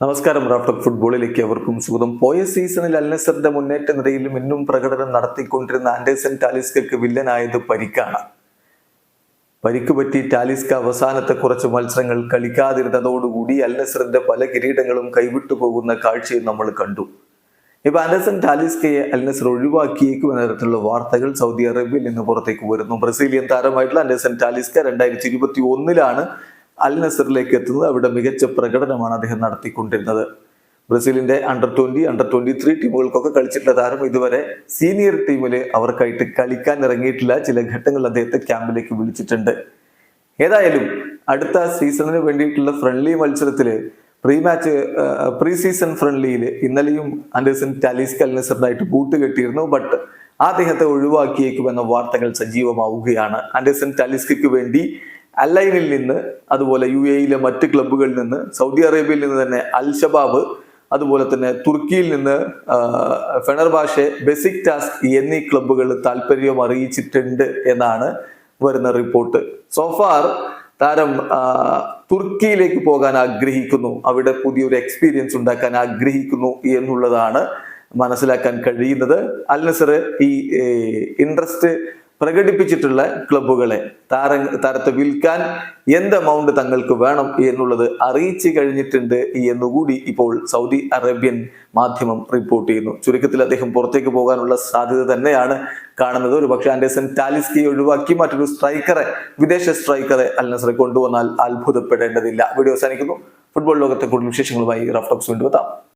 നമസ്കാരം റാഫ്റ്റർ ഫുട്ബോളിലേക്ക് അവർക്കും സുഖം പോയ സീസണിൽ അൽനസറിന്റെ മുന്നേറ്റ നിരയിലും ഇന്നും പ്രകടനം നടത്തിക്കൊണ്ടിരുന്ന ആൻഡേഴ്സൺ ടാലിസ്കക്ക് വില്ലനായത് പരിക്കാണ്. പരിക്ക് പറ്റി ടാലിസ്ക അവസാനത്തെ കുറച്ച് മത്സരങ്ങൾ കളിക്കാതിരുന്നതോടുകൂടി അൽനസറിന്റെ പല കിരീടങ്ങളും കൈവിട്ടു പോകുന്ന കാഴ്ചയും നമ്മൾ കണ്ടു. ഇപ്പൊ ആൻഡേഴ്സൺ ടാലിസ്കയെ അൽനസർ ഒഴിവാക്കിയേക്കും എന്ന തരത്തിലുള്ള വാർത്തകൾ സൗദി അറേബ്യയിൽ നിന്ന് പുറത്തേക്ക് വരുന്നു. ബ്രസീലിയൻ താരമായിട്ടുള്ള ആൻഡേഴ്സൺ ടാലിസ്ക രണ്ടായിരത്തി ഇരുപത്തി ഒന്നിലാണ് അൽ നസറിലേക്ക് എത്തുന്നത് അവിടെ മികച്ച പ്രകടനമാണ് അദ്ദേഹം നടത്തിക്കൊണ്ടിരുന്നത്. ബ്രസീലിന്റെ under twenty under twenty three ടീമുകൾക്കൊക്കെ കളിച്ചിട്ടുള്ള താരം ഇതുവരെ സീനിയർ ടീമിൽ അവർക്കായിട്ട് കളിക്കാൻ ഇറങ്ങിയിട്ടില്ല. ചില ഘട്ടങ്ങളിൽ അദ്ദേഹത്തെ ക്യാമ്പിലേക്ക് വിളിച്ചിട്ടുണ്ട്. ഏതായാലും അടുത്ത സീസണിന് വേണ്ടിയിട്ടുള്ള ഫ്രണ്ട്ലി മത്സരത്തിൽ പ്രീ മാച്ച് പ്രീ സീസൺ ഫ്രണ്ട്ലിയിൽ ഇന്നലെയും ആൻഡേഴ്സൺ ടാലീസ് കൽനസറിനായിട്ട് ബൂട്ട് കെട്ടിയിരുന്നു. ബട്ട് അദ്ദേഹത്തെ ഒഴിവാക്കിയേക്കുമെന്ന വാർത്തകൾ സജീവമാവുകയാണ്. ആൻഡേഴ്സൺ ടാലിസ്കയ്ക്ക് വേണ്ടി അല്ലൈനിൽ നിന്ന് അതുപോലെ യു എയിലെ മറ്റ് ക്ലബ്ബുകളിൽ നിന്ന് സൗദി അറേബ്യയിൽ നിന്ന് തന്നെ അൽ ഷബാബ് അതുപോലെ തന്നെ തുർക്കിയിൽ നിന്ന് ഫെനർബാഷെ ബെസിക് ടാസ്ക് എന്നീ ക്ലബ്ബുകൾ താല്പര്യം അറിയിച്ചിട്ടുണ്ട് എന്നാണ് വരുന്ന റിപ്പോർട്ട്. സോഫാർ താരം തുർക്കിയിലേക്ക് പോകാൻ ആഗ്രഹിക്കുന്നു. അവിടെ പുതിയൊരു എക്സ്പീരിയൻസ് ഉണ്ടാക്കാൻ ആഗ്രഹിക്കുന്നു എന്നുള്ളതാണ് മനസ്സിലാക്കാൻ കഴിയുന്നത്. അൽ നസർ ഈ ഇൻട്രസ്റ്റ് പ്രകടിപ്പിച്ചിട്ടുള്ള ക്ലബ്ബുകളെ താര താരത്തെ വിൽക്കാൻ എന്ത് എമൗണ്ട് തങ്ങൾക്ക് വേണം എന്നുള്ളത് അറിയിച്ചു കഴിഞ്ഞിട്ടുണ്ട് എന്നുകൂടി ഇപ്പോൾ സൗദി അറേബ്യൻ മാധ്യമം റിപ്പോർട്ട് ചെയ്യുന്നു. ചുരുക്കത്തിൽ അദ്ദേഹം പുറത്തേക്ക് പോകാനുള്ള സാധ്യത തന്നെയാണ് കാണുന്നത്. ഒരു പക്ഷേ ആൻഡേഴ്സൺ ടാലിസ്കി ഒഴിവാക്കി മറ്റൊരു സ്ട്രൈക്കറെ വിദേശ സ്ട്രൈക്കറെ അൽ നസറെ കൊണ്ടുവന്നാൽ അത്ഭുതപ്പെടേണ്ടതില്ല. വീഡിയോ അവസാനിക്കുന്നു. ഫുട്ബോൾ ലോകത്തെ കൂടുതൽ വിശേഷങ്ങളുമായി റഫ്ടോക്സ് വേണ്ടി എത്താം.